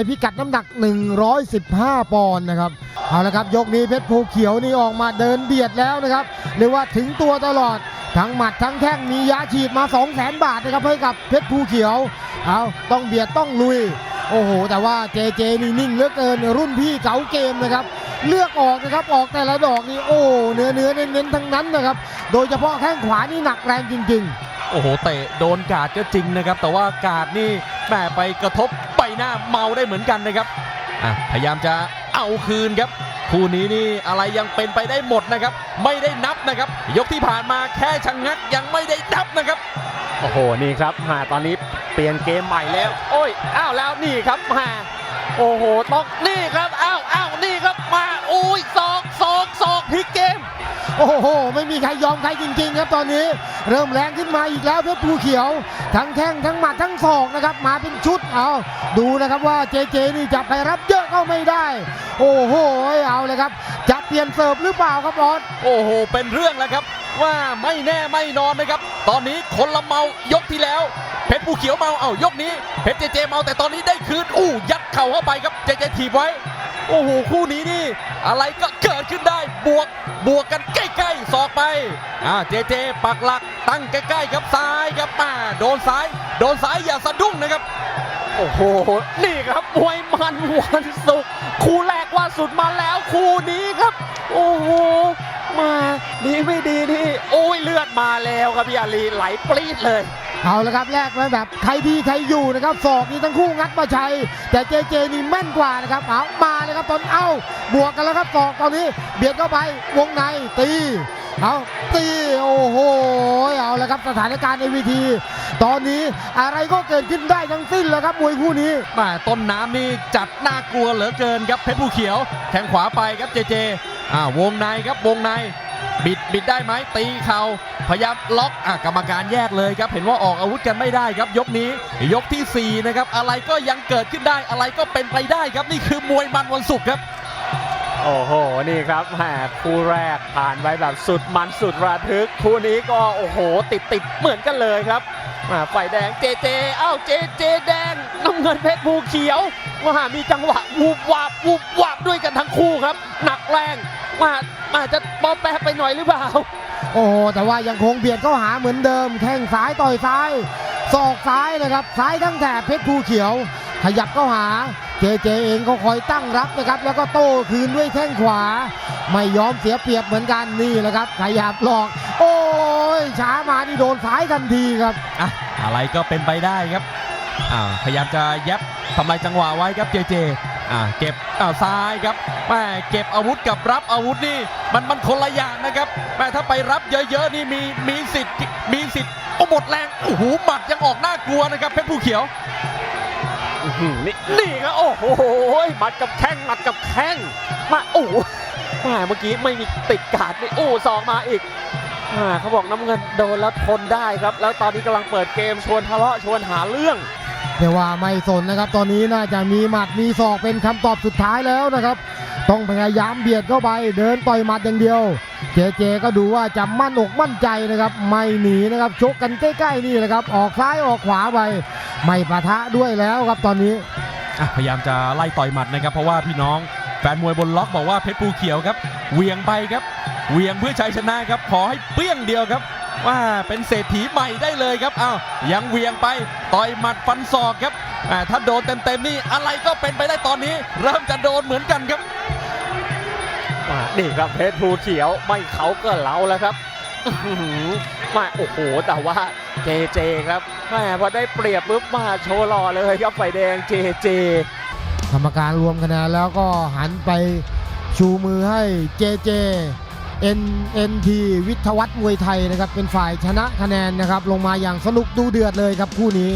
พิกัดน้ำหนัก 115 ปอนด์นะครับ เอาละครับ ยกนี้เพชรภูเขียวนี่ออกมาเดินเบียดแล้วนะครับ เรียกว่าถึงตัวตลอด ทั้งหมัดทั้งแข้งมียาฉีดมา2 0 0 0 0 0 บาทนะครับให้กับเพชรภูเขียว เอาต้องเบียดต้องลุย โอ้โห แต่ว่าเจเจนี่นิ่งเหลือเกิน รุ่นพี่เก๋าเกมนะครับ เลือกออกนะครับ ออกแต่ละดอกนี่ โอ้ เนื้อเนื้อเน้นๆทั้งนั้นนะครับ โดยเฉพาะแข้งขวานี่หนักแรงจริง ๆ โอ้โห เตะโดนกาดก็จริงนะครับ แต่ว่ากาดนี่แหมไปกระทบ หน้าเมาได้เหมือนกันนะครับอะพยายามจะเอาคืนครับคู่นี้นี่อะไรยังเป็นไปได้หมดนะครับ ไม่ได้นับนะครับ ยกที่ผ่านมาแค่ชะงงักยังไม่ได้นับนะครับโอ้โหนี่ครับมาตอนนี้เปลี่ยนเกมใหม่แล้ว โอ้ยอ้าวแล้วนี่ครับมาโอ้โหต้องนี่ครับอ้าวอ้าวนี่ครับมาโอ้ยสองสอง โอ้โห ไม่มีใครยอมใครจริง ๆ ครับตอนนี้เริ่มแรงขึ้นมาอีกแล้วเพชรภูเขียว ทั้งแข้งทั้งหมัดทั้งศอกนะครับมาเป็นชุดเอาดูนะครับว่าเจเจนี่จะไปรับเยอะก็ไม่ได้ โอ้โหเอาเลยครับ จะเปลี่ยนเสิร์ฟหรือเปล่าครับบอสโอ้โห เป็นเรื่องแล้วครับ ว่าไม่แน่ไม่นอนนะครับ ตอนนี้คนละเมายกที่แล้วเพชรภูเขียวเมาเอ้ายกนี้เพชรเจเจเมาแต่ตอนนี้ได้คืนอู้ยัดเข่าเข้าไปครับเจเจถีบไว้ โอ้โหคู่นี้นี่ อะไรก็เกิดขึ้นได้บวกบวกกันใกล้ๆสอกไปอ่าเจเจปักหลักตั้งใกล้ๆครับซ้ายครับมาโดนซ้าย โดนซ้ายอย่าสะดุ้งนะครับ โอ้โห นี่ครับมวยมันวันศุกร์คู่แรกว่าสุดมาแล้วคู่นี้ครับ โอ้โห มาดีไม่ดีนี่โอ้ยเลือดมาแล้วครับพี่อาลีไหลปรี๊ดเลย เอาละครับแลกมาแบบใครดีใครอยู่นะครับศอกนี่ทั้งคู่งัดมาใช้แต่เจเจนี่แม่นกว่านะครับเอามาเลยครับตอนเอาบวกกันแล้วครับศอกตอนนี้ เบียดเข้าไปวงในตีเอาตีโอ้โหเอาละครับสถานการณ์ในวีทีตอนนี้อะไรก็เกิดขึ้นได้ทั้งสิ้นแล้วครับมวยคู่นี้แมาต้นน้ำนี่จัดน่ากลัวเหลือเกินครับเพชรผู้เขียวแทงขวาไปครับเจเจ อ่าวงในครับวงใน บิดบิดได้ไหมตีเข่าพยายามล็อกอะกรรมการแยกเลยครับเห็นว่าออกอาวุธกันไม่ได้ครับยกนี้ยกทีสี่ 4 นะครับ อะไรก็ยังเกิดขึ้นได้อะไรก็เป็นไปได้ครับนี่คือมวยมันวันศุกร์ครับ โอ้โห นี่ครับแหมคู่แรกผ่านไปแบบสุดมันสุดระทึก คู่นี้ก็โอ้โห ติดติดเหมือนกันเลยครับมาฝ่ายแดงเจเจเอ้าเจเจแดงน้ำเงินเพชรภูเขียวมามีจังหวะวูบวาบวูบวาบด้วยกันทั้งคู่ครับ หนักแรง มาอาจจะปอแปะไปหน่อยหรือเปล่า โอ้โหแต่ว่ายังคงเบียดเข้าหาเหมือนเดิม แข้งซ้ายต่อยซ้ายศอกซ้ายนะครับ ซ้ายทั้งแถบเพชรภูเขียว ขยับเข้าหา เจเจเองก็คอยตั้งรับนะครับ แล้วก็โต้คืนด้วยแข้งขวา ไม่ยอมเสียเปรียบเหมือนกันนี่แหละครับ ขยับหลอก โอ้ยช้ามานี่โดนซ้ายทันทีครับอะอะไรก็เป็นไปได้ครับอ่าพยายามจะยับทำลายจังหวะไว้ครับเจเจ อ่าเก็บอ้าวซ้ายครับแม่เก็บอาวุธกับรับอาวุธนี่มันมันคนละอย่างนะครับแม่ถ้าไปรับเยอะๆนี่มีมีสิทธิ์มีสิทธิ์โอ้หมดแรงโอ้โหหมัดยังออกน่ากลัวนะครับเพชรผู้เขียวนี่นี่ครับโอ้โหหมัดกับแข้งหมัดกับแข้งมาโอ้โหแหมเมื่อกี้ไม่มีติดการ์ดนี่โอ้สองมาอีกอ่าเขาบอกน้ำเงินโดนแล้วทนได้ครับ แล้วตอนนี้กำลังเปิดเกมชวนทะเลาะชวนหาเรื่อง เรียกว่าไม่สนนะครับ ตอนนี้น่าจะมีหมัดมีศอกเป็นคำตอบสุดท้ายแล้วนะครับ ต้องพยายามเบียดเข้าไป เดินต่อยหมัดอย่างเดียว เจเจก็ดูว่าจะมั่นอกมั่นใจนะครับ ไม่หนีนะครับชกกันใกล้ๆนี่แหละครับ ออกซ้ายออกขวาไปไม่ปะทะด้วยแล้วครับตอนนี้พยายามจะไล่ต่อยหมัดนะครับ เพราะว่าพี่น้องแฟนมวยบนล็อกบอกว่าเพชรภูเขียวครับเวียงไปครับเวียงเพื่อชัยชนะครับ ขอให้เปี้ยงเดียวครับ ว่าเป็นเศรษฐีใหม่ได้เลยครับอ้าวยังเหวียงไปต่อยหมัดฟันศอกครับอ่าถ้าโดนเต็มๆนี่อะไรก็เป็นไปได้ตอนนี้ เริ่มจะโดนเหมือนกันครับมานี่ครับเพชรภูเขียวไม่เขาก็เราแล้วครับอื้อหือมาโอ้โห แต่ว่าเจเจครับแม่พอได้เปรียบปุ๊บมาโชว์หล่อเลยครับไฟแดงเจเจกรรมการรวมคะแนนแล้วก็หันไปชูมือให้เจเจ NNT วิทวัฒน์มวยไทยนะครับเป็นฝ่ายชนะคะแนนนะครับลงมาอย่างสนุกดูเดือดเลยครับคู่นี้